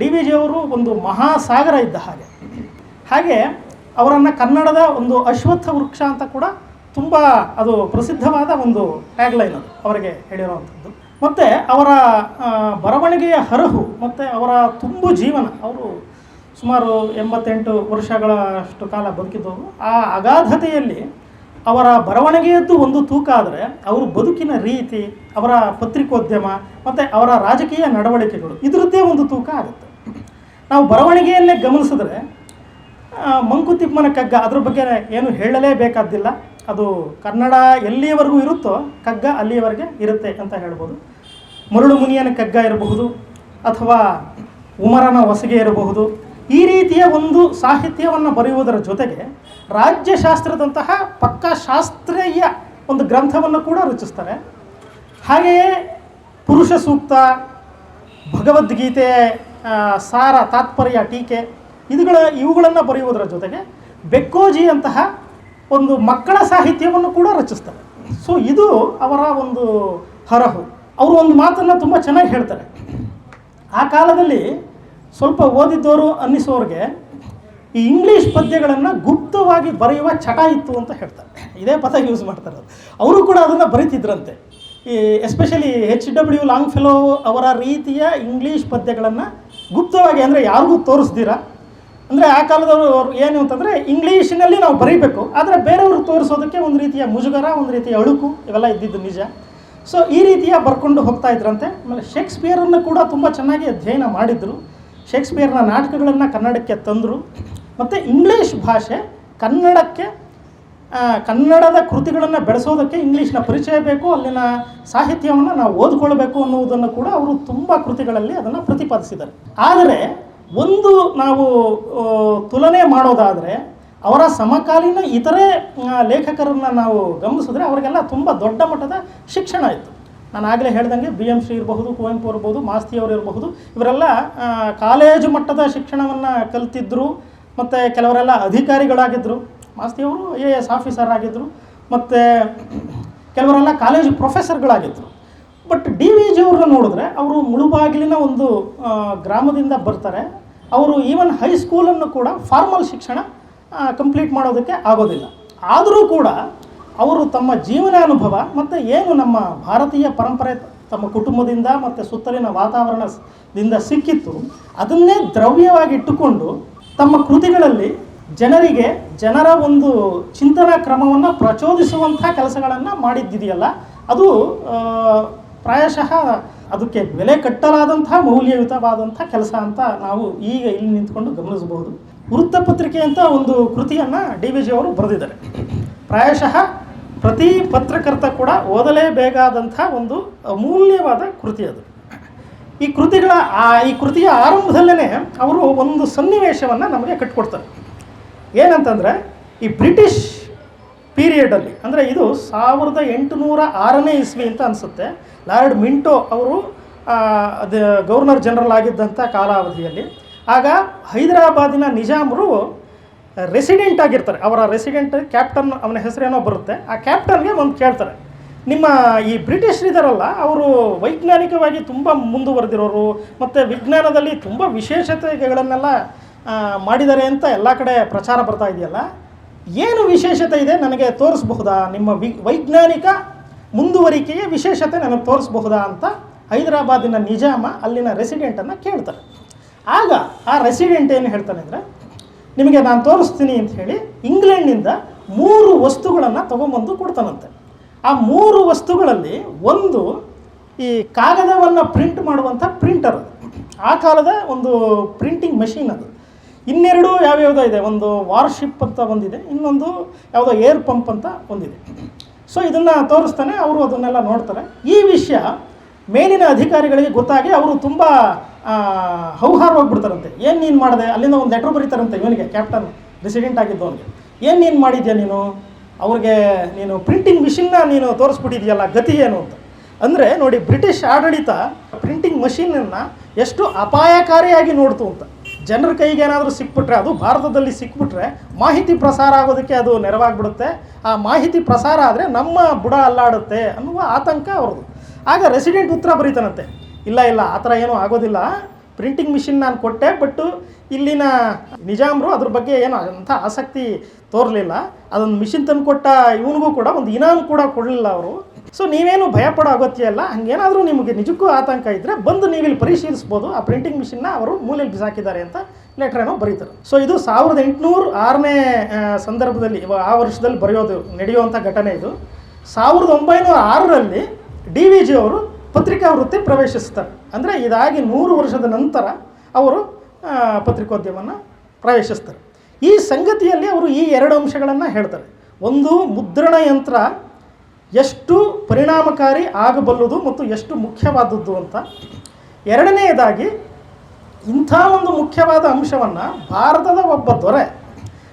D V ಜಿಯವರು ಒಂದು ಮಹಾಸಾಗರ ಇದ್ದ ಹಾಗೆ. ಹಾಗೆ ಅವರನ್ನು ಕನ್ನಡದ ಒಂದು ಅಶ್ವತ್ಥ ವೃಕ್ಷ ಅಂತ ಕೂಡ ತುಂಬ ಅದು ಪ್ರಸಿದ್ಧವಾದ ಒಂದು ಟ್ಯಾಗ್ಲೈನ್ ಅದು ಅವರಿಗೆ ಹೇಳಿರುವಂಥದ್ದು. ಮತ್ತು ಅವರ ಬರವಣಿಗೆಯ ಹರಹು ಮತ್ತು ಅವರ ತುಂಬು ಜೀವನ, ಅವರು ಸುಮಾರು ಎಂಬತ್ತೆಂಟು ವರ್ಷಗಳಷ್ಟು ಕಾಲ ಬದುಕಿದ್ದವರು ಆ ಅಗಾಧತೆಯಲ್ಲಿ ಅವರ ಬರವಣಿಗೆಯದ್ದು ಒಂದು ತೂಕ ಆದರೆ ಅವರು ಬದುಕಿನ ರೀತಿ, ಅವರ ಪತ್ರಿಕೋದ್ಯಮ ಮತ್ತು ಅವರ ರಾಜಕೀಯ ನಡವಳಿಕೆಗಳು, ಇದರದ್ದೇ ಒಂದು ತೂಕ ಆಗುತ್ತೆ. ನಾವು ಬರವಣಿಗೆಯಲ್ಲೇ ಗಮನಿಸಿದ್ರೆ ಮಂಕುತಿಮ್ಮನ ಕಗ್ಗ ಅದ್ರ ಬಗ್ಗೆ ಏನು ಹೇಳಲೇಬೇಕಾದ್ದಿಲ್ಲ. ಅದು ಕನ್ನಡ ಎಲ್ಲಿಯವರೆಗೂ ಇರುತ್ತೋ ಕಗ್ಗ ಅಲ್ಲಿಯವರೆಗೆ ಇರುತ್ತೆ ಅಂತ ಹೇಳ್ಬೋದು. ಮರುಳು ಮುನಿಯನ ಕಗ್ಗ ಇರಬಹುದು, ಅಥವಾ ಉಮರನ ಹೊಸಗೆ ಇರಬಹುದು. ಈ ರೀತಿಯ ಒಂದು ಸಾಹಿತ್ಯವನ್ನು ಬರೆಯುವುದರ ಜೊತೆಗೆ ರಾಜ್ಯಶಾಸ್ತ್ರದಂತಹ ಪಕ್ಕಾ ಶಾಸ್ತ್ರೀಯ ಒಂದು ಗ್ರಂಥವನ್ನು ಕೂಡ ರಚಿಸ್ತಾರೆ. ಹಾಗೆಯೇ ಪುರುಷ ಸೂಕ್ತ ಭಗವದ್ಗೀತೆ ಸಾರ ತಾತ್ಪರ್ಯ, ಟೀಕೆ, ಇದುಗಳ ಇವುಗಳನ್ನು ಬರೆಯುವುದರ ಜೊತೆಗೆ ಬೆಕ್ಕೋಜಿ ಅಂತಹ ಒಂದು ಮಕ್ಕಳ ಸಾಹಿತ್ಯವನ್ನು ಕೂಡ ರಚಿಸ್ತಾರೆ. ಸೊ ಇದು ಅವರ ಒಂದು ಹರಹು. ಅವರು ಒಂದು ಮಾತನ್ನು ತುಂಬ ಚೆನ್ನಾಗಿ ಹೇಳ್ತಾರೆ. ಆ ಕಾಲದಲ್ಲಿ ಸ್ವಲ್ಪ ಓದಿದ್ದವರು ಅನ್ನಿಸೋರಿಗೆ ಈ ಇಂಗ್ಲೀಷ್ ಪದ್ಯಗಳನ್ನು ಗುಪ್ತವಾಗಿ ಬರೆಯುವ ಚಟ ಇತ್ತು ಅಂತ ಹೇಳ್ತಾರೆ. ಇದೇ ಪದ ಯೂಸ್ ಮಾಡ್ತಾರೆ ಅವ್ರು. ಕೂಡ ಅದನ್ನು ಬರೀತಿದ್ರಂತೆ. ಈ especially H W Longfellow ಅವರ ರೀತಿಯ ಇಂಗ್ಲೀಷ್ ಪದ್ಯಗಳನ್ನು ಗುಪ್ತವಾಗಿ ಅಂದರೆ ಯಾರಿಗೂ ತೋರಿಸ್ದಿರ? ಅಂದರೆ ಆ ಕಾಲದವರು ಏನು ಅಂತಂದರೆ ಇಂಗ್ಲೀಷಿನಲ್ಲಿ ನಾವು ಬರೀಬೇಕು, ಆದರೆ ಬೇರೆಯವ್ರಿಗೆ ತೋರಿಸೋದಕ್ಕೆ ಒಂದು ರೀತಿಯ ಮುಜುಗರ, ಒಂದು ರೀತಿಯ ಅಳುಕು ಇವೆಲ್ಲ ಇದ್ದಿದ್ದು ನಿಜ. ಸೊ ಈ ರೀತಿಯ ಬರ್ಕೊಂಡು ಹೋಗ್ತಾ ಇದ್ರಂತೆ. ಆಮೇಲೆ ಶೇಕ್ಸ್ಪಿಯರನ್ನು ಕೂಡ ತುಂಬ ಚೆನ್ನಾಗಿ ಅಧ್ಯಯನ ಮಾಡಿದರು. ಶೇಕ್ಸ್ಪಿಯರ್ನ ನಾಟಕಗಳನ್ನು ಕನ್ನಡಕ್ಕೆ ತಂದರು. ಮತ್ತು ಇಂಗ್ಲೀಷ್ ಭಾಷೆ ಕನ್ನಡಕ್ಕೆ ಕನ್ನಡದ ಕೃತಿಗಳನ್ನು ಬೆಳೆಸೋದಕ್ಕೆ ಇಂಗ್ಲೀಷ್ನ ಪರಿಚಯ ಬೇಕು, ಅಲ್ಲಿನ ಸಾಹಿತ್ಯವನ್ನು ನಾವು ಓದ್ಕೊಳ್ಬೇಕು ಅನ್ನುವುದನ್ನು ಕೂಡ ಅವರು ತುಂಬ ಕೃತಿಗಳಲ್ಲಿ ಅದನ್ನು ಪ್ರತಿಪಾದಿಸಿದ್ದಾರೆ. ಆದರೆ, ಒಂದು ನಾವು ತುಲನೆ ಮಾಡೋದಾದರೆ, ಅವರ ಸಮಕಾಲೀನ ಇತರೆ ಲೇಖಕರನ್ನು ನಾವು ಗಮನಿಸಿದ್ರೆ ಅವರಿಗೆಲ್ಲ ತುಂಬ ದೊಡ್ಡ ಮಟ್ಟದ ಶಿಕ್ಷಣ ಇತ್ತು. ನಾನು ಆಗಲೇ ಹೇಳ್ದಂಗೆ ಬಿ ಎಂ ಶ್ರೀ ಇರಬಹುದು, ಕುವೆಂಪು ಇರ್ಬೋದು ಮಾಸ್ತಿಯವರು ಇರಬಹುದು, ಇವರೆಲ್ಲ ಕಾಲೇಜು ಮಟ್ಟದ ಶಿಕ್ಷಣವನ್ನು ಕಲ್ತಿದ್ರು, ಮತ್ತು ಕೆಲವರೆಲ್ಲ ಅಧಿಕಾರಿಗಳಾಗಿದ್ದರು ಮಾಸ್ತಿಯವರು ಎ ಎಸ್ ಆಫೀಸರ್ ಆಗಿದ್ದರು ಮತ್ತು ಕೆಲವರೆಲ್ಲ ಕಾಲೇಜು ಪ್ರೊಫೆಸರ್ಗಳಾಗಿದ್ದರು ಬಟ್ ಡಿ ವಿ ಜಿ ಅವ್ರನ್ನ ನೋಡಿದ್ರೆ ಅವರು ಮುಳುಬಾಗಿಲಿನ ಒಂದು ಗ್ರಾಮದಿಂದ ಬರ್ತಾರೆ. ಅವರು ಈವನ್ ಹೈಸ್ಕೂಲನ್ನು ಕೂಡ ಫಾರ್ಮಲ್ ಶಿಕ್ಷಣ ಕಂಪ್ಲೀಟ್ ಮಾಡೋದಕ್ಕೆ ಆಗೋದಿಲ್ಲ. ಆದರೂ ಕೂಡ ಅವರು ತಮ್ಮ ಜೀವನ ಅನುಭವ ಮತ್ತು ಏನು ನಮ್ಮ ಭಾರತೀಯ ಪರಂಪರೆ ತಮ್ಮ ಕುಟುಂಬದಿಂದ ಮತ್ತು ಸುತ್ತಲಿನ ವಾತಾವರಣದಿಂದ ಸಿಕ್ಕಿತ್ತು, ಅದನ್ನೇ ದ್ರವ್ಯವಾಗಿ ಇಟ್ಟುಕೊಂಡು ತಮ್ಮ ಕೃತಿಗಳಲ್ಲಿ ಜನರಿಗೆ ಜನರ ಒಂದು ಚಿಂತನಾ ಕ್ರಮವನ್ನು ಪ್ರಚೋದಿಸುವಂಥ ಕೆಲಸಗಳನ್ನು ಮಾಡಿದ್ದಿದೆಯಲ್ಲ, ಅದು ಪ್ರಾಯಶಃ ಅದಕ್ಕೆ ಬೆಲೆ ಕಟ್ಟಲಾದಂಥ, ಮೌಲ್ಯಯುತವಾದಂಥ ಕೆಲಸ ಅಂತ ನಾವು ಈಗ ಇಲ್ಲಿ ನಿಂತ್ಕೊಂಡು ಗಮನಿಸಬಹುದು. ವೃತ್ತಪತ್ರಿಕೆ ಅಂತ ಒಂದು ಕೃತಿಯನ್ನು ಡಿ ವಿ ಜಿ ಅವರು ಬರೆದಿದ್ದಾರೆ. ಪ್ರಾಯಶಃ ಪ್ರತಿ ಪತ್ರಕರ್ತ ಕೂಡ ಓದಲೇಬೇಕಾದಂಥ ಒಂದು ಅಮೂಲ್ಯವಾದ ಕೃತಿ ಅದು. ಈ ಕೃತಿಗಳ ಈ ಕೃತಿಯ ಆರಂಭದಲ್ಲೇ ಅವರು ಒಂದು ಸನ್ನಿವೇಶವನ್ನು ನಮಗೆ ಕಟ್ಕೊಡ್ತಾರೆ. ಏನಂತಂದರೆ, ಈ ಬ್ರಿಟಿಷ್ ಪೀರಿಯಡಲ್ಲಿ, ಅಂದರೆ ಇದು ಸಾವಿರದ ಎಂಟುನೂರ ಆರನೇ ಇಸ್ವಿ ಅಂತ ಅನಿಸುತ್ತೆ. ಲಾರ್ಡ್ ಮಿಂಟೋ ಅವರು ಅದು ಗವರ್ನರ್ ಜನರಲ್ ಆಗಿದ್ದಂಥ ಕಾಲಾವಧಿಯಲ್ಲಿ. ಆಗ ಹೈದರಾಬಾದಿನ ನಿಜಾಮರು ರೆಸಿಡೆಂಟ್ ಆಗಿರ್ತಾರೆ. ಅವರ ರೆಸಿಡೆಂಟ್ ಕ್ಯಾಪ್ಟನ್, ಅವನ ಹೆಸರೇನೋ ಬರುತ್ತೆ. ಆ ಕ್ಯಾಪ್ಟನ್ಗೆ ಒಂದು ಕೇಳ್ತಾರೆ. ನಿಮ್ಮ ಈ ಬ್ರಿಟಿಷರಿದಾರಲ್ಲ ಅವರು ವೈಜ್ಞಾನಿಕವಾಗಿ ತುಂಬ ಮುಂದುವರೆದಿರೋರು, ಮತ್ತು ವಿಜ್ಞಾನದಲ್ಲಿ ತುಂಬ ವಿಶೇಷತೆಗಳನ್ನೆಲ್ಲ ಮಾಡಿದ್ದಾರೆ ಅಂತ ಎಲ್ಲ ಕಡೆ ಪ್ರಚಾರ ಬರ್ತಾ ಇದೆಯಲ್ಲ, ಏನು ವಿಶೇಷತೆ ಇದೆ ನನಗೆ ತೋರಿಸಬಹುದಾ? ನಿಮ್ಮ ವಿ, ವೈಜ್ಞಾನಿಕ ಮುಂದುವರಿಕೆಯ ವಿಶೇಷತೆ ನನಗೆ ತೋರಿಸಬಹುದಾ ಅಂತ ಹೈದರಾಬಾದಿನ ನಿಜಾಮ ಅಲ್ಲಿನ ರೆಸಿಡೆಂಟನ್ನು ಕೇಳ್ತಾರೆ. ಆಗ ಆ ರೆಸಿಡೆಂಟ್ ಏನು ಹೇಳ್ತಾನೆ ಅಂದರೆ, ನಿಮಗೆ ನಾನು ತೋರಿಸ್ತೀನಿ ಅಂತ ಹೇಳಿ ಇಂಗ್ಲೆಂಡ್ನಿಂದ ಮೂರು ವಸ್ತುಗಳನ್ನು ತೊಗೊಂಬಂದು ಕೊಡ್ತಾನಂತೆ. ಆ ಮೂರು ವಸ್ತುಗಳಲ್ಲಿ ಒಂದು ಈ ಕಾಗದವನ್ನು ಪ್ರಿಂಟ್ ಮಾಡುವಂಥ ಪ್ರಿಂಟರ್ ಆ ಕಾಲದ ಒಂದು ಪ್ರಿಂಟಿಂಗ್ ಮಷೀನ್ ಅದು. ಇನ್ನೆರಡು ಯಾವ್ಯಾವುದೋ ಇದೆ. ಒಂದು ವಾರ್ಶಿಪ್ ಅಂತ ಒಂದಿದೆ, ಇನ್ನೊಂದು ಯಾವುದೋ ಏರ್ ಪಂಪ್ ಅಂತ ಒಂದಿದೆ. ಸೊ ಇದನ್ನು ತೋರಿಸ್ತಾನೆ, ಅವರು ಅದನ್ನೆಲ್ಲ ನೋಡ್ತಾರೆ. ಈ ವಿಷಯ ಮೇಲಿನ ಅಧಿಕಾರಿಗಳಿಗೆ ಗೊತ್ತಾಗಿ ಅವರು ತುಂಬ ಹೌಹಾರವಾಗಿಬಿಡ್ತಾರಂತೆ ಏನು ನೀನು ಮಾಡಿದೆ? ಅಲ್ಲಿಂದ ಒಂದು ಲೆಟ್ರ್ ಬರೀತಾರಂತೆ ಇವನಿಗೆ ಕ್ಯಾಪ್ಟನ್ ರೆಸಿಡೆಂಟ್ ಆಗಿದ್ದವನಿಗೆ ಏನು ನೀನು ಮಾಡಿದ್ಯಾ ನೀನು? ಅವ್ರಿಗೆ ನೀನು ಪ್ರಿಂಟಿಂಗ್ ಮಿಷಿನ್ನ ನೀನು ತೋರಿಸ್ಬಿಟ್ಟಿದೆಯಲ್ಲ, ಗತಿ ಏನು ಅಂತ. ಅಂದರೆ ನೋಡಿ, ಬ್ರಿಟಿಷ್ ಆಡಳಿತ ಪ್ರಿಂಟಿಂಗ್ ಮಷೀನನ್ನು ಎಷ್ಟು ಅಪಾಯಕಾರಿಯಾಗಿ ನೋಡ್ತು ಅಂತ. ಜನರ ಕೈಗೆ ಏನಾದರೂ ಸಿಕ್ಬಿಟ್ರೆ, ಅದು ಭಾರತದಲ್ಲಿ ಸಿಕ್ಬಿಟ್ರೆ ಮಾಹಿತಿ ಪ್ರಸಾರ ಆಗೋದಕ್ಕೆ ಅದು ನೆರವಾಗ್ಬಿಡುತ್ತೆ. ಆ ಮಾಹಿತಿ ಪ್ರಸಾರ ಆದರೆ ನಮ್ಮ ಬುಡ ಅಲ್ಲಾಡುತ್ತೆ ಅನ್ನುವ ಆತಂಕ ಅವ್ರದ್ದು. ಆಗ ರೆಸಿಡೆಂಟ್ ಉತ್ತರ ಬರೀತಾನಂತೆ. ಇಲ್ಲ ಇಲ್ಲ, ಆ ಥರ ಏನೂ ಆಗೋದಿಲ್ಲ. ಪ್ರಿಂಟಿಂಗ್ ಮಿಷಿನ್ ನಾನು ಕೊಟ್ಟೆ, ಬಟ್ಟು ಇಲ್ಲಿನ ನಿಜಾಮರು ಅದ್ರ ಬಗ್ಗೆ ಏನು ಅಂಥ ಆಸಕ್ತಿ ತೋರಲಿಲ್ಲ. ಅದೊಂದು ಮಿಷಿನ್ ತಂದು ಕೊಟ್ಟ ಇವನಿಗೂ ಕೂಡ, ಒಂದು ಇನಾಮ್ ಕೂಡ ಕೊಡಲಿಲ್ಲ ಅವರು. ಸೊ ನೀವೇನು ಭಯಪಡೋ ಅಗತ್ಯ ಇಲ್ಲ. ಹಂಗೇನಾದರೂ ನಿಮಗೆ ನಿಜಕ್ಕೂ ಆತಂಕ ಇದ್ದರೆ ಬಂದು ನೀವಿಲ್ಲಿ ಪರಿಶೀಲಿಸ್ಬೋದು. ಆ ಪ್ರಿಂಟಿಂಗ್ ಮಿಷಿನ್ನ ಅವರು ಮೂಲೆಯಲ್ಲಿ ಬಿಸಾಕಿದ್ದಾರೆ ಅಂತ ಲೆಟರ್ ಏನೋ ಬರೀತಾರೆ. ಸೊ ಇದು ಸಾವಿರದ ಎಂಟುನೂರು ಆರನೇ ಸಂದರ್ಭದಲ್ಲಿ ಆ ವರ್ಷದಲ್ಲಿ ಬರೆಯೋದು ನಡೆಯುವಂಥ ಘಟನೆ ಇದು. ಸಾವಿರದ ಒಂಬೈನೂರ ಆರರಲ್ಲಿ ಡಿ ವಿ ಜಿ ಅವರು ಪತ್ರಿಕಾ ವೃತ್ತಿ ಪ್ರವೇಶಿಸ್ತಾರೆ. ಅಂದರೆ ಇದಾಗಿ ನೂರು ವರ್ಷದ ನಂತರ ಅವರು ಪತ್ರಿಕೋದ್ಯಮವನ್ನು ಪ್ರವೇಶಿಸ್ತಾರೆ. ಈ ಸಂಗತಿಯಲ್ಲಿ ಅವರು ಈ ಎರಡು ಅಂಶಗಳನ್ನು ಹೇಳ್ತಾರೆ. ಒಂದು, ಮುದ್ರಣ ಯಂತ್ರ ಎಷ್ಟು ಪರಿಣಾಮಕಾರಿ ಆಗಬಲ್ಲದು ಮತ್ತು ಎಷ್ಟು ಮುಖ್ಯವಾದದ್ದು ಅಂತ. ಎರಡನೆಯದಾಗಿ, ಇಂಥ ಒಂದು ಮುಖ್ಯವಾದ ಅಂಶವನ್ನು ಭಾರತದ ಒಬ್ಬ ದೊರೆ,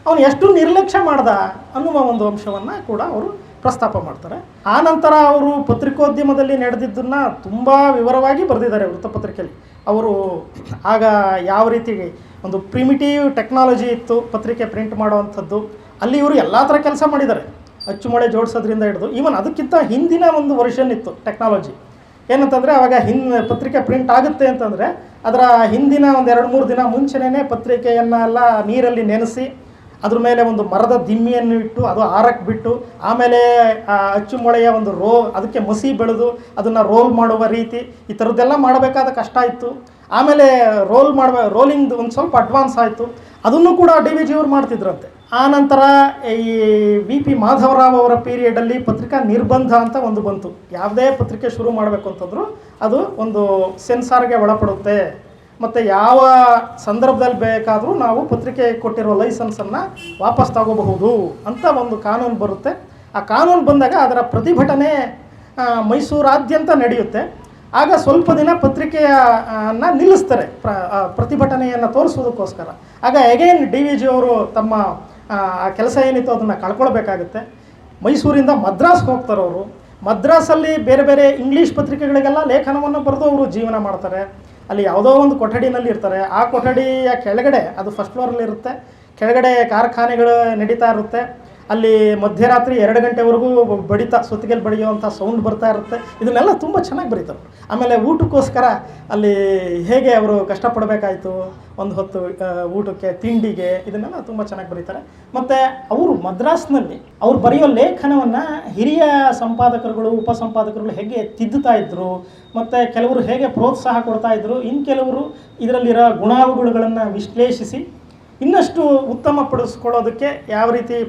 ಅವನು ಎಷ್ಟು ನಿರ್ಲಕ್ಷ್ಯ ಮಾಡ್ದ ಅನ್ನುವ ಒಂದು ಅಂಶವನ್ನು ಕೂಡ ಅವರು ಪ್ರಸ್ತಾಪ ಮಾಡ್ತಾರೆ. ಆ ನಂತರ ಅವರು ಪತ್ರಿಕೋದ್ಯಮದಲ್ಲಿ ನಡೆದಿದ್ದನ್ನು ತುಂಬ ವಿವರವಾಗಿ ಬರೆದಿದ್ದಾರೆ ವೃತ್ತಪತ್ರಿಕೆಯಲ್ಲಿ. ಅವರು ಆಗ ಯಾವ ರೀತಿ ಒಂದು ಪ್ರಿಮಿಟಿವ್ ಟೆಕ್ನಾಲಜಿ ಇತ್ತು, ಪತ್ರಿಕೆ ಪ್ರಿಂಟ್ ಮಾಡುವಂಥದ್ದು, ಅಲ್ಲಿ ಇವರು ಎಲ್ಲ ಥರ ಕೆಲಸ ಮಾಡಿದ್ದಾರೆ. ಅಚ್ಚುಮೊಳೆ ಜೋಡಿಸೋದ್ರಿಂದ ಹಿಡಿದು ಈವನ್ ಅದಕ್ಕಿಂತ ಹಿಂದಿನ ಒಂದು ವರ್ಷನ್ ಇತ್ತು ಟೆಕ್ನಾಲಜಿ ಏನಂತಂದರೆ ಅವಾಗ ಹಿನ್ ಪತ್ರಿಕೆ ಪ್ರಿಂಟ್ ಆಗುತ್ತೆ ಅಂತಂದರೆ ಅದರ ಹಿಂದಿನ ಒಂದು ಎರಡು ಮೂರು ದಿನ ಮುಂಚೆನೇ ಪತ್ರಿಕೆಯನ್ನು ಎಲ್ಲ ನೀರಲ್ಲಿ ನೆನೆಸಿ ಅದ್ರ ಮೇಲೆ ಒಂದು ಮರದ ದಿಮ್ಮಿಯನ್ನು ಇಟ್ಟು ಅದು ಆರಕ್ಕೆ ಬಿಟ್ಟು ಆಮೇಲೆ ಅಚ್ಚುಮೊಳೆಯ ಒಂದು ರೋ ಅದಕ್ಕೆ ಮಸಿ ಬೆಳೆದು ಅದನ್ನು ರೋಲ್ ಮಾಡುವ ರೀತಿ ಈ ಥರದ್ದೆಲ್ಲ ಮಾಡಬೇಕಾದ ಕಷ್ಟ ಇತ್ತು. ಆಮೇಲೆ ರೋಲ್ ಮಾಡುವ ರೋಲಿಂಗ್ ಒಂದು ಸ್ವಲ್ಪ ಅಡ್ವಾನ್ಸ್ ಆಯಿತು. ಅದನ್ನು ಕೂಡ ಡಿ ವಿ ಜಿಯವರು ಮಾಡ್ತಿದ್ರಂತೆ. ಆ ನಂತರ ಈ ವಿ ಪಿ ಮಾಧವರಾವ್ ಅವರ ಪೀರಿಯಡಲ್ಲಿ ಪತ್ರಿಕಾ ನಿರ್ಬಂಧ ಅಂತ ಒಂದು ಬಂತು. ಯಾವುದೇ ಪತ್ರಿಕೆ ಶುರು ಮಾಡಬೇಕು ಅಂತಂದರೂ ಅದು ಒಂದು ಸೆನ್ಸಾರ್ಗೆ ಒಳಪಡುತ್ತೆ. ಮತ್ತು ಯಾವ ಸಂದರ್ಭದಲ್ಲಿ ಬೇಕಾದರೂ ನಾವು ಪತ್ರಿಕೆ ಕೊಟ್ಟಿರೋ ಲೈಸೆನ್ಸನ್ನು ವಾಪಸ್ ತಗೋಬಹುದು ಅಂತ ಒಂದು ಕಾನೂನು ಬರುತ್ತೆ. ಆ ಕಾನೂನು ಬಂದಾಗ ಅದರ ಪ್ರತಿಭಟನೆ ಮೈಸೂರಾದ್ಯಂತ ನಡೆಯುತ್ತೆ. ಆಗ ಸ್ವಲ್ಪ ದಿನ ಪತ್ರಿಕೆಯನ್ನು ನಿಲ್ಲಿಸ್ತಾರೆ ಪ್ರ ಪ್ರತಿಭಟನೆಯನ್ನು ತೋರಿಸೋದಕ್ಕೋಸ್ಕರ ಆಗ ಅಗೈನ್ ಡಿ ವಿ ಜಿ ಅವರು ತಮ್ಮ ಆ ಕೆಲಸ ಏನಿತ್ತು ಅದನ್ನು ಕಳ್ಕೊಳ್ಬೇಕಾಗುತ್ತೆ. ಮೈಸೂರಿಂದ ಮದ್ರಾಸ್ಗೆ ಹೋಗ್ತಾರೆ ಅವರು. ಮದ್ರಾಸಲ್ಲಿ ಬೇರೆ ಬೇರೆ ಇಂಗ್ಲೀಷ್ ಪತ್ರಿಕೆಗಳಿಗೆಲ್ಲ ಲೇಖನವನ್ನು ಬರೆದು ಅವರು ಜೀವನ ಮಾಡ್ತಾರೆ. ಅಲ್ಲಿ ಯಾವುದೋ ಒಂದು ಕೊಠಡಿನಲ್ಲಿ ಇರ್ತಾರೆ. ಆ ಕೊಠಡಿಯ ಕೆಳಗಡೆ, ಅದು ಫಸ್ಟ್ ಫ್ಲೋರಲ್ಲಿ ಇರುತ್ತೆ. ಕೆಳಗಡೆ ಕಾರ್ಖಾನೆಗಳು ನಡೀತಾ ಇರುತ್ತೆ. ಅಲ್ಲಿ ಮಧ್ಯರಾತ್ರಿ ಎರಡು ಗಂಟೆವರೆಗೂ ಬಡಿತ, ಸುತ್ತಿಗೆಲ್ ಬಡಿಯುವಂಥ ಸೌಂಡ್ ಬರ್ತಾ ಇರುತ್ತೆ. ಇದನ್ನೆಲ್ಲ ತುಂಬ ಚೆನ್ನಾಗಿ ಬರೀತಾರೆ. ಆಮೇಲೆ ಊಟಕ್ಕೋಸ್ಕರ ಅಲ್ಲಿ ಹೇಗೆ ಅವರು ಕಷ್ಟಪಡಬೇಕಾಯಿತು? ಒಂದು ಹೊತ್ತು ಊಟಕ್ಕೆ, ತಿಂಡಿಗೆ ಇದನ್ನೆಲ್ಲ ತುಂಬ ಚೆನ್ನಾಗಿ ಬರೀತಾರೆ. ಮತ್ತು ಅವರು ಮದ್ರಾಸ್ನಲ್ಲಿ, ಅವ್ರು ಬರೆಯೋ ಲೇಖನವನ್ನು ಹಿರಿಯ ಸಂಪಾದಕರುಗಳು, ಉಪಸಂಪಾದಕರುಗಳು ಹೇಗೆ ತಿದ್ದುತ್ತಾ ಇದ್ದರು ಮತ್ತು ಕೆಲವರು ಹೇಗೆ ಪ್ರೋತ್ಸಾಹ ಕೊಡ್ತಾ ಇದ್ದರು ಇನ್ನು ಕೆಲವರು ಇದರಲ್ಲಿರೋ ಗುಣಾವಗುಣಗಳನ್ನು ವಿಶ್ಲೇಷಿಸಿ ಇನ್ನಷ್ಟು ಉತ್ತಮಪಡಿಸ್ಕೊಳ್ಳೋದಕ್ಕೆ ಯಾವ ರೀತಿ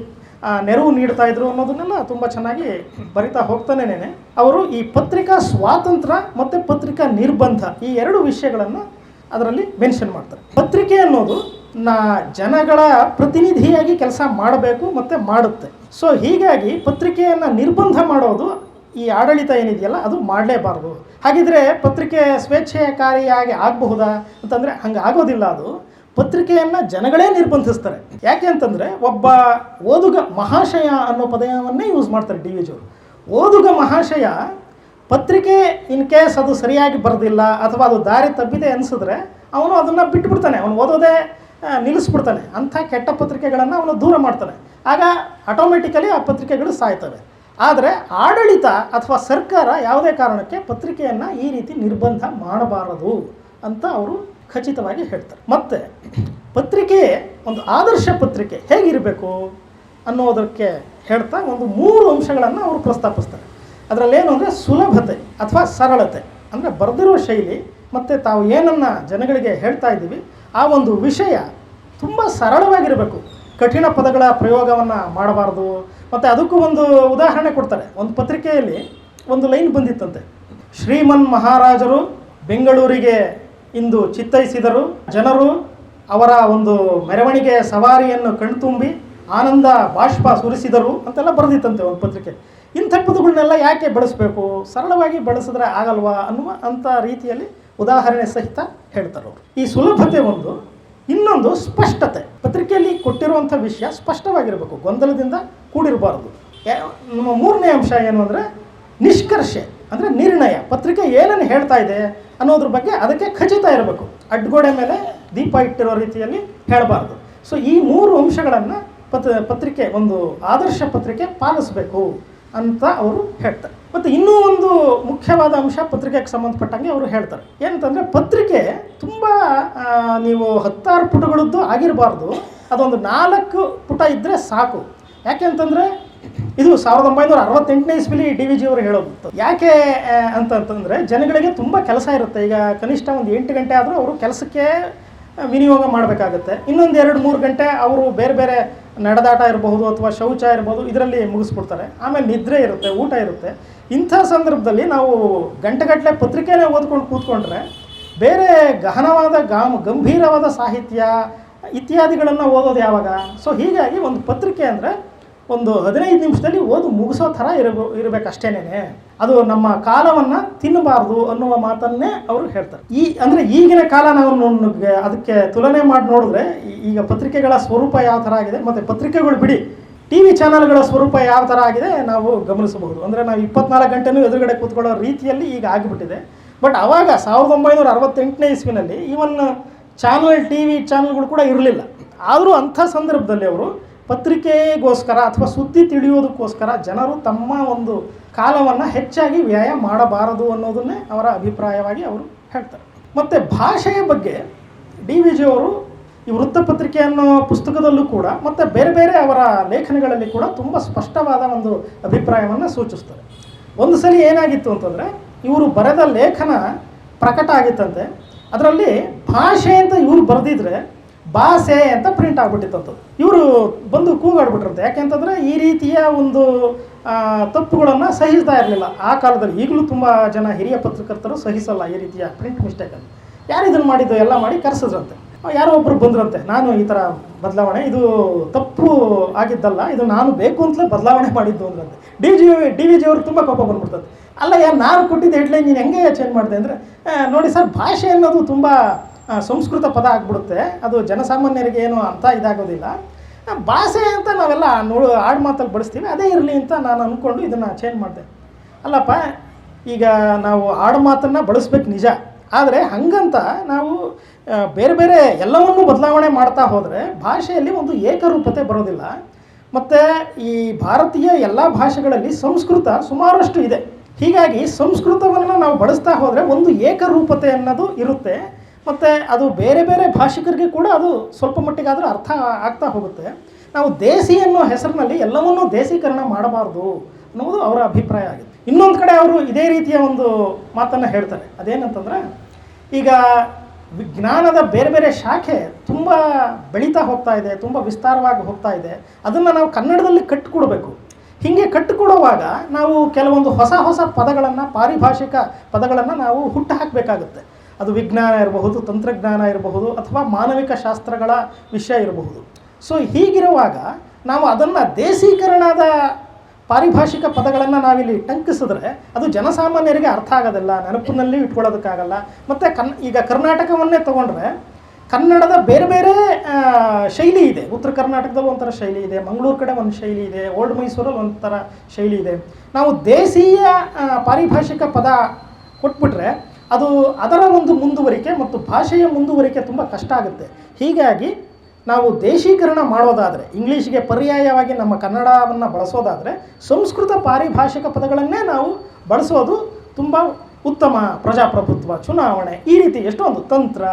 ನೆರವು ನೀಡ್ತಾ ಇದ್ರು ಅನ್ನೋದನ್ನೆಲ್ಲ ತುಂಬ ಚೆನ್ನಾಗಿ ಬರಿತಾ ಹೋಗ್ತಾನೇನೆ. ಅವರು ಈ ಪತ್ರಿಕಾ ಸ್ವಾತಂತ್ರ್ಯ ಮತ್ತು ಪತ್ರಿಕಾ ನಿರ್ಬಂಧ ಈ ಎರಡು ವಿಷಯಗಳನ್ನು ಅದರಲ್ಲಿ ಮೆನ್ಷನ್ ಮಾಡ್ತಾರೆ. ಪತ್ರಿಕೆ ಅನ್ನೋದು ನಾ ಜನಗಳ ಪ್ರತಿನಿಧಿಯಾಗಿ ಕೆಲಸ ಮಾಡಬೇಕು ಮತ್ತು ಮಾಡುತ್ತೆ. ಸೊ ಹೀಗಾಗಿ ಪತ್ರಿಕೆಯನ್ನು ನಿರ್ಬಂಧ ಮಾಡೋದು ಈ ಆಡಳಿತ ಏನಿದೆಯಲ್ಲ, ಅದು ಮಾಡಲೇಬಾರ್ದು. ಹಾಗಿದ್ರೆ ಪತ್ರಿಕೆ ಸ್ವೇಚ್ಛೆಕಾರಿಯಾಗಿ ಆಗಬಹುದಾ? ಅಂತಂದರೆ ಹಂಗೆ ಆಗೋದಿಲ್ಲ ಅದು. ಪತ್ರಿಕೆಯನ್ನು ಜನಗಳೇ ನಿರ್ಬಂಧಿಸ್ತಾರೆ. ಯಾಕೆ ಅಂತಂದರೆ ಒಬ್ಬ ಓದುಗ ಮಹಾಶಯ ಅನ್ನೋ ಪದವನ್ನೇ ಯೂಸ್ ಮಾಡ್ತಾರೆ ಡಿ ವಿ ಜಿಯವರು ಓದುಗ ಮಹಾಶಯ ಪತ್ರಿಕೆ ಇನ್ ಕೇಸ್ ಅದು ಸರಿಯಾಗಿ ಬರೆದಿಲ್ಲ ಅಥವಾ ಅದು ದಾರಿ ತಪ್ಪಿದೆ ಅನಿಸಿದ್ರೆ ಅವನು ಅದನ್ನು ಬಿಟ್ಬಿಡ್ತಾನೆ. ಅವನು ಓದೋದೇ ನಿಲ್ಲಿಸ್ಬಿಡ್ತಾನೆ. ಅಂಥ ಕೆಟ್ಟ ಪತ್ರಿಕೆಗಳನ್ನು ಅವನು ದೂರ ಮಾಡ್ತಾನೆ. ಆಗ ಆಟೋಮೆಟಿಕಲಿ ಆ ಪತ್ರಿಕೆಗಳು ಸಾಯ್ತವೆ. ಆದರೆ ಆಡಳಿತ ಅಥವಾ ಸರ್ಕಾರ ಯಾವುದೇ ಕಾರಣಕ್ಕೆ ಪತ್ರಿಕೆಯನ್ನು ಈ ರೀತಿ ನಿರ್ಬಂಧ ಮಾಡಬಾರದು ಅಂತ ಅವರು ಖಚಿತವಾಗಿ ಹೇಳ್ತಾರೆ. ಮತ್ತು ಪತ್ರಿಕೆ ಒಂದು ಆದರ್ಶ ಪತ್ರಿಕೆ ಹೇಗಿರಬೇಕು ಅನ್ನೋದಕ್ಕೆ ಹೇಳ್ತಾ ಒಂದು ಮೂರು ಅಂಶಗಳನ್ನು ಅವರು ಪ್ರಸ್ತಾಪಿಸ್ತಾರೆ. ಅದರಲ್ಲೇನು ಅಂದರೆ ಸುಲಭತೆ ಅಥವಾ ಸರಳತೆ. ಅಂದರೆ ಬರೆದಿರೋ ಶೈಲಿ ಮತ್ತು ತಾವು ಏನನ್ನು ಜನಗಳಿಗೆ ಹೇಳ್ತಾ ಇದ್ದೀವಿ, ಆ ಒಂದು ವಿಷಯ ತುಂಬ ಸರಳವಾಗಿರಬೇಕು. ಕಠಿಣ ಪದಗಳ ಪ್ರಯೋಗವನ್ನು ಮಾಡಬಾರ್ದು. ಮತ್ತು ಅದಕ್ಕೂ ಒಂದು ಉದಾಹರಣೆ ಕೊಡ್ತಾರೆ. ಒಂದು ಪತ್ರಿಕೆಯಲ್ಲಿ ಒಂದು ಲೈನ್ ಬಂದಿತ್ತಂತೆ. ಶ್ರೀಮನ್ ಮಹಾರಾಜರು ಬೆಂಗಳೂರಿಗೆ ಇಂದು ಚಿತ್ತೈಸಿದರು. ಜನರು ಅವರ ಒಂದು ಮೆರವಣಿಗೆ ಸವಾರಿಯನ್ನು ಕಣ್ತುಂಬಿ ಆನಂದ ಬಾಷ್ಪ ಸುರಿಸಿದರು ಅಂತೆಲ್ಲ ಬರೆದಿತ್ತಂತೆ ಒಂದು ಪತ್ರಿಕೆ. ಇಂಥ ಪದಗಳನ್ನೆಲ್ಲ ಯಾಕೆ ಬಳಸಬೇಕು? ಸರಳವಾಗಿ ಬಳಸಿದ್ರೆ ಆಗಲ್ವಾ ಅನ್ನುವ ಅಂಥ ರೀತಿಯಲ್ಲಿ ಉದಾಹರಣೆ ಸಹಿತ ಹೇಳ್ತಾರೆ ಈ ಸುಲಭತೆ ಒಂದು. ಇನ್ನೊಂದು ಸ್ಪಷ್ಟತೆ. ಪತ್ರಿಕೆಯಲ್ಲಿ ಕೊಟ್ಟಿರುವಂಥ ವಿಷಯ ಸ್ಪಷ್ಟವಾಗಿರಬೇಕು. ಗೊಂದಲದಿಂದ ಕೂಡಿರಬಾರ್ದು. ನಮ್ಮ ಮೂರನೇ ಅಂಶ ಏನು ಅಂದರೆ ನಿಷ್ಕರ್ಷೆ, ಅಂದರೆ ನಿರ್ಣಯ. ಪತ್ರಿಕೆ ಏನನ್ನು ಹೇಳ್ತಾ ಇದೆ ಅನ್ನೋದ್ರ ಬಗ್ಗೆ ಅದಕ್ಕೆ ಖಚಿತ ಇರಬೇಕು. ಅಡ್ಗೋಡೆ ಮೇಲೆ ದೀಪ ಇಟ್ಟಿರೋ ರೀತಿಯಲ್ಲಿ ಹೇಳಬಾರ್ದು. ಸೊ ಈ ಮೂರು ಅಂಶಗಳನ್ನು ಪತ್, ಪತ್ರಿಕೆ, ಒಂದು ಆದರ್ಶ ಪತ್ರಿಕೆ ಪಾಲಿಸಬೇಕು. ಅಂತ ಅವರು ಹೇಳ್ತಾರೆ. ಮತ್ತು ಇನ್ನೂ ಒಂದು ಮುಖ್ಯವಾದ ಅಂಶ ಪತ್ರಿಕೆಗೆ ಸಂಬಂಧಪಟ್ಟಂಗೆ ಅವರು ಹೇಳ್ತಾರೆ. ಏನಂತಂದರೆ ಪತ್ರಿಕೆ ತುಂಬ ನೀವು ಹತ್ತಾರು ಪುಟಗಳದ್ದು ಆಗಿರಬಾರ್ದು. ಅದೊಂದು ನಾಲ್ಕು ಪುಟ ಇದ್ದರೆ ಸಾಕು. ಯಾಕೆ ಅಂತಂದರೆ ಇದು ಸಾವಿರದ ಒಂಬೈನೂರ ಅರವತ್ತೆಂಟನೇ ಇಸ್ಬಿಲಿ ಡಿ ವಿ ಜಿ ಅವರು ಹೇಳೋದು. ಯಾಕೆ ಅಂತಂತಂದರೆ ಜನಗಳಿಗೆ ತುಂಬ ಕೆಲಸ ಇರುತ್ತೆ. ಈಗ ಕನಿಷ್ಠ ಒಂದು ಎಂಟು ಗಂಟೆ ಆದರೂ ಅವರು ಕೆಲಸಕ್ಕೆ ವಿನಿಯೋಗ ಮಾಡಬೇಕಾಗುತ್ತೆ. ಇನ್ನೊಂದು ಎರಡು ಮೂರು ಗಂಟೆ ಅವರು ಬೇರೆ ಬೇರೆ ನಡೆದಾಟ ಇರಬಹುದು ಅಥವಾ ಶೌಚ ಇರ್ಬೋದು, ಇದರಲ್ಲಿ ಮುಗಿಸ್ಬಿಡ್ತಾರೆ. ಆಮೇಲೆ ನಿದ್ರೆ ಇರುತ್ತೆ, ಊಟ ಇರುತ್ತೆ. ಇಂಥ ಸಂದರ್ಭದಲ್ಲಿ ನಾವು ಗಂಟೆಗಟ್ಟಲೆ ಪತ್ರಿಕೆನೇ ಓದ್ಕೊಂಡು ಕೂತ್ಕೊಂಡ್ರೆ, ಬೇರೆ ಗಹನವಾದ ಗಾಮ್, ಗಂಭೀರವಾದ ಸಾಹಿತ್ಯ ಇತ್ಯಾದಿಗಳನ್ನು ಓದೋದು ಯಾವಾಗ? ಸೊ ಹೀಗಾಗಿ ಒಂದು ಪತ್ರಿಕೆ ಅಂದರೆ ಒಂದು ಹದಿನೈದು ನಿಮಿಷದಲ್ಲಿ ಓದು ಮುಗಿಸೋ ಥರ ಇರಬೇಕು ಇರಬೇಕಷ್ಟೇನೆ ಅದು ನಮ್ಮ ಕಾಲವನ್ನು ತಿನ್ನಬಾರ್ದು ಅನ್ನುವ ಮಾತನ್ನೇ ಅವರು ಹೇಳ್ತಾರೆ. ಈ, ಅಂದರೆ ಈಗಿನ ಕಾಲ ನಾವು ಅದಕ್ಕೆ ತುಲನೆ ಮಾಡಿ ನೋಡಿದ್ರೆ ಈಗ ಪತ್ರಿಕೆಗಳ ಸ್ವರೂಪ ಯಾವ ಥರ ಆಗಿದೆ, ಮತ್ತು ಪತ್ರಿಕೆಗಳು ಬಿಡಿ ಟಿ ವಿ ಚಾನಲ್ಗಳ ಸ್ವರೂಪ ಯಾವ ಥರ ಆಗಿದೆ ನಾವು ಗಮನಿಸಬಹುದು. ಅಂದರೆ ನಾವು ಇಪ್ಪತ್ನಾಲ್ಕು ಗಂಟೆನೂ ಎದುರುಗಡೆ ಕೂತ್ಕೊಳ್ಳೋ ರೀತಿಯಲ್ಲಿ ಈಗ ಆಗಿಬಿಟ್ಟಿದೆ. ಬಟ್ ಆವಾಗ ಸಾವಿರದ ಒಂಬೈನೂರ ಅರವತ್ತೆಂಟನೇ ಇಸ್ವಿನಲ್ಲಿ ಈವನ್ ಚಾನಲ್ ಟಿ ವಿ ಚಾನಲ್ಗಳು ಕೂಡ ಇರಲಿಲ್ಲ. ಆದರೂ ಅಂಥ ಸಂದರ್ಭದಲ್ಲಿ ಅವರು ಪತ್ರಿಕೆಗೋಸ್ಕರ ಅಥವಾ ಸುದ್ದಿ ತಿಳಿಯೋದಕ್ಕೋಸ್ಕರ ಜನರು ತಮ್ಮ ಒಂದು ಕಾಲವನ್ನು ಹೆಚ್ಚಾಗಿ ವ್ಯಯ ಮಾಡಬಾರದು ಅನ್ನೋದನ್ನೇ ಅವರ ಅಭಿಪ್ರಾಯವಾಗಿ ಅವರು ಹೇಳ್ತಾರೆ. ಮತ್ತು ಭಾಷೆಯ ಬಗ್ಗೆ ಡಿ ವಿ ಜಿ ಅವರು ಈ ವೃತ್ತಪತ್ರಿಕೆ ಅನ್ನೋ ಪುಸ್ತಕದಲ್ಲೂ ಕೂಡ ಮತ್ತು ಬೇರೆ ಬೇರೆ ಅವರ ಲೇಖನಗಳಲ್ಲಿ ಕೂಡ ತುಂಬ ಸ್ಪಷ್ಟವಾದ ಒಂದು ಅಭಿಪ್ರಾಯವನ್ನು ಸೂಚಿಸ್ತಾರೆ. ಒಂದು ಸಲ ಏನಾಗಿತ್ತು ಅಂತಂದರೆ ಇವರು ಬರೆದ ಲೇಖನ ಪ್ರಕಟ ಆಗಿತ್ತಂತೆ. ಅದರಲ್ಲಿ ಭಾಷೆ ಅಂತ ಇವರು ಬರೆದಿದ್ರೆ ಭಾಷೆ ಅಂತ ಪ್ರಿಂಟ್ ಆಗ್ಬಿಟ್ಟಿತ್ತಂತ. ಇವರು ಬಂದು ಕೂಗಾಡ್ಬಿಟ್ರಂತೆ. ಯಾಕೆಂತಂದರೆ ಈ ರೀತಿಯ ಒಂದು ತಪ್ಪುಗಳನ್ನು ಸಹಿಸ್ತಾ ಇರಲಿಲ್ಲ. ಆ ಕಾಲದಲ್ಲಿ ಈಗಲೂ ತುಂಬ ಜನ ಹಿರಿಯ ಪತ್ರಕರ್ತರು ಸಹಿಸಲ್ಲ ಈ ರೀತಿಯ ಪ್ರಿಂಟ್ ಮಿಸ್ಟೇಕನ್ನು ಯಾರು ಇದನ್ನು ಮಾಡಿದ್ದು? ಎಲ್ಲ ಮಾಡಿ ಕರೆಸಿದ್ರಂತೆ. ಯಾರೋ ಒಬ್ಬರು ಬಂದ್ರಂತೆ. ನಾನು ಈ ಥರ ಬದಲಾವಣೆ, ಇದು ತಪ್ಪು ಆಗಿದ್ದಲ್ಲ, ಇದು ನಾನು ಬೇಕು ಅಂತಲೇ ಬದಲಾವಣೆ ಮಾಡಿದ್ದು ಅಂದ್ರಂತೆ. D G, D V G ಅವ್ರಿಗೆ ತುಂಬ ಕೋಪ ಬಂದ್ಬಿಡ್ತದೆ ಅಲ್ಲ ಯಾರು ನಾನು ಕೊಟ್ಟಿದ್ದ ಹೆಡ್ಲೈನ್ ನೀನು ಹೆಂಗೆ ಚೇಂಜ್ ಮಾಡಿದೆ ಅಂದರೆ ನೋಡಿ ಸರ್, ಭಾಷೆ ಅನ್ನೋದು ತುಂಬ ಸಂಸ್ಕೃತ ಪದ ಆಗ್ಬಿಡುತ್ತೆ. ಅದು ಜನಸಾಮಾನ್ಯರಿಗೆ ಏನು ಅಂತ ಇದಾಗೋದಿಲ್ಲ. ಭಾಷೆ ಅಂತ ನಾವೆಲ್ಲ ನೋಡು, ಆಡು ಮಾತಲ್ಲಿ ಬಳಸ್ತೀವಿ. ಅದೇ ಇರಲಿ ಅಂತ ನಾನು ಅಂದ್ಕೊಂಡು ಇದನ್ನು ಚೇಂಜ್ ಮಾಡಿದೆ. ಅಲ್ಲಪ್ಪ, ಈಗ ನಾವು ಆಡು ಮಾತನ್ನು ಬಳಸ್ಬೇಕು ನಿಜ. ಆದರೆ ಹಂಗಂತ ನಾವು ಬೇರೆ ಬೇರೆ ಎಲ್ಲವನ್ನೂ ಬದಲಾವಣೆ ಮಾಡ್ತಾ ಹೋದರೆ ಭಾಷೆಯಲ್ಲಿ ಒಂದು ಏಕರೂಪತೆ ಬರೋದಿಲ್ಲ. ಮತ್ತು ಈ ಭಾರತೀಯ ಎಲ್ಲ ಭಾಷೆಗಳಲ್ಲಿ ಸಂಸ್ಕೃತ ಸುಮಾರಷ್ಟು ಇದೆ. ಹೀಗಾಗಿ ಸಂಸ್ಕೃತವನ್ನು ನಾವು ಬಳಸ್ತಾ ಹೋದರೆ ಒಂದು ಏಕರೂಪತೆ ಅನ್ನೋದು ಇರುತ್ತೆ. ಮತ್ತು ಅದು ಬೇರೆ ಬೇರೆ ಭಾಷಿಕರಿಗೆ ಕೂಡ ಅದು ಸ್ವಲ್ಪ ಮಟ್ಟಿಗಾದರೂ ಅರ್ಥ ಆಗ್ತಾ ಹೋಗುತ್ತೆ. ನಾವು ದೇಸಿ ಅನ್ನೋ ಹೆಸರಿನಲ್ಲಿ ಎಲ್ಲವನ್ನೂ ದೇಸೀಕರಣ ಮಾಡಬಾರ್ದು ಅನ್ನೋದು ಅವರ ಅಭಿಪ್ರಾಯ ಆಗಿದೆ ಇನ್ನೊಂದು ಕಡೆ ಅವರು ಇದೇ ರೀತಿಯ ಒಂದು ಮಾತನ್ನು ಹೇಳ್ತಾರೆ. ಅದೇನಂತಂದರೆ, ಈಗ ವಿಜ್ಞಾನದ ಬೇರೆ ಬೇರೆ ಶಾಖೆ ತುಂಬ ಬೆಳೀತಾ ಹೋಗ್ತಾ ಇದೆ, ತುಂಬ ವಿಸ್ತಾರವಾಗಿ ಹೋಗ್ತಾ ಇದೆ. ಅದನ್ನು ನಾವು ಕನ್ನಡದಲ್ಲಿ ಕಟ್ಟಿಕೊಡಬೇಕು ಹೀಗೆ ಕಟ್ಟಿಕೊಡುವಾಗ ನಾವು ಕೆಲವೊಂದು ಹೊಸ ಹೊಸ ಪದಗಳನ್ನು, ಪಾರಿಭಾಷಿಕ ಪದಗಳನ್ನು ನಾವು ಹುಟ್ಟು ಹಾಕಬೇಕಾಗುತ್ತೆ. ಅದು ವಿಜ್ಞಾನ ಇರಬಹುದು, ತಂತ್ರಜ್ಞಾನ ಇರಬಹುದು ಅಥವಾ ಮಾನವಿಕ ಶಾಸ್ತ್ರಗಳ ವಿಷಯ ಇರಬಹುದು. ಸೊ ಹೀಗಿರುವಾಗ ನಾವು ಅದನ್ನು ದೇಸೀಕರಣದ ಪಾರಿಭಾಷಿಕ ಪದಗಳನ್ನು ನಾವಿಲ್ಲಿ ಟಂಕಿಸಿದ್ರೆ ಅದು ಜನಸಾಮಾನ್ಯರಿಗೆ ಅರ್ಥ ಆಗೋದಿಲ್ಲ, ನೆನಪಿನಲ್ಲಿ ಇಟ್ಕೊಳ್ಳೋದಕ್ಕಾಗಲ್ಲ. ಮತ್ತು ಕನ್, ಈಗ ಕರ್ನಾಟಕವನ್ನೇ ತಗೊಂಡ್ರೆ ಕನ್ನಡದ ಬೇರೆ ಬೇರೆ ಶೈಲಿ ಇದೆ. ಉತ್ತರ ಕರ್ನಾಟಕದಲ್ಲಿ ಒಂಥರ ಶೈಲಿ ಇದೆ, ಮಂಗಳೂರು ಕಡೆ ಒಂದು ಶೈಲಿ ಇದೆ, ಓಲ್ಡ್ ಮೈಸೂರಲ್ಲಿ ಒಂಥರ ಶೈಲಿ ಇದೆ. ನಾವು ದೇಸೀಯ ಪಾರಿಭಾಷಿಕ ಪದ ಕೊಟ್ಬಿಟ್ರೆ ಅದು ಅದರ ಒಂದು ಮುಂದುವರಿಕೆ ಮತ್ತು ಭಾಷೆಯ ಮುಂದುವರಿಕೆ ತುಂಬ ಕಷ್ಟ ಆಗುತ್ತೆ. ಹೀಗಾಗಿ ನಾವು ದೇಶೀಕರಣ ಮಾಡೋದಾದರೆ, ಇಂಗ್ಲೀಷ್ಗೆ ಪರ್ಯಾಯವಾಗಿ ನಮ್ಮ ಕನ್ನಡವನ್ನು ಬಳಸೋದಾದರೆ, ಸಂಸ್ಕೃತ ಪಾರಿಭಾಷಿಕ ಪದಗಳನ್ನೇ ನಾವು ಬಳಸೋದು ತುಂಬ ಉತ್ತಮ ಪ್ರಜಾಪ್ರಭುತ್ವ, ಚುನಾವಣೆ, ಈ ರೀತಿ ಎಷ್ಟೊಂದು ತಂತ್ರ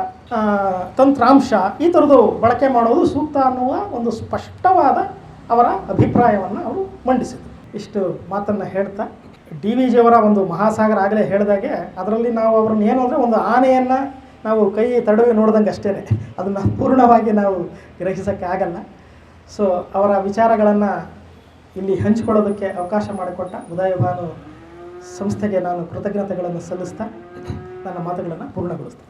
ತಂತ್ರಾಂಶ ಈ ಥರದ್ದು ಬಳಕೆ ಮಾಡೋದು ಸೂಕ್ತ ಅನ್ನುವ ಒಂದು ಸ್ಪಷ್ಟವಾದ ಅವರ ಅಭಿಪ್ರಾಯವನ್ನು ಅವರು ಮಂಡಿಸಿದರು. ಇಷ್ಟು ಮಾತನ್ನು ಹೇಳ್ತಾ ಡಿ ವಿ ಜಿಯವರ ಒಂದು ಮಹಾಸಾಗರ ಆಗಲೇ ಹೇಳಿದಾಗೆ, ಅದರಲ್ಲಿ ನಾವು ಅವ್ರನ್ನ ಏನು ಅಂದರೆ ಒಂದು ಆನೆಯನ್ನು ನಾವು ಕೈ ತಡವಿ ನೋಡ್ದಂಗೆ ಅಷ್ಟೇ ಅದನ್ನು ಪೂರ್ಣವಾಗಿ ನಾವು ಗ್ರಹಿಸೋಕ್ಕೆ ಆಗಲ್ಲ. ಸೊ ಅವರ ವಿಚಾರಗಳನ್ನು ಇಲ್ಲಿ ಹಂಚಿಕೊಳ್ಳೋದಕ್ಕೆ ಅವಕಾಶ ಮಾಡಿಕೊಟ್ಟ ಉದಯ ಭಾನು ಸಂಸ್ಥೆಗೆ ನಾನು ಕೃತಜ್ಞತೆಗಳನ್ನು ಸಲ್ಲಿಸ್ತಾ, ನನ್ನ ಮಾತುಗಳನ್ನು ಪೂರ್ಣಗೊಳಿಸ್ತೇನೆ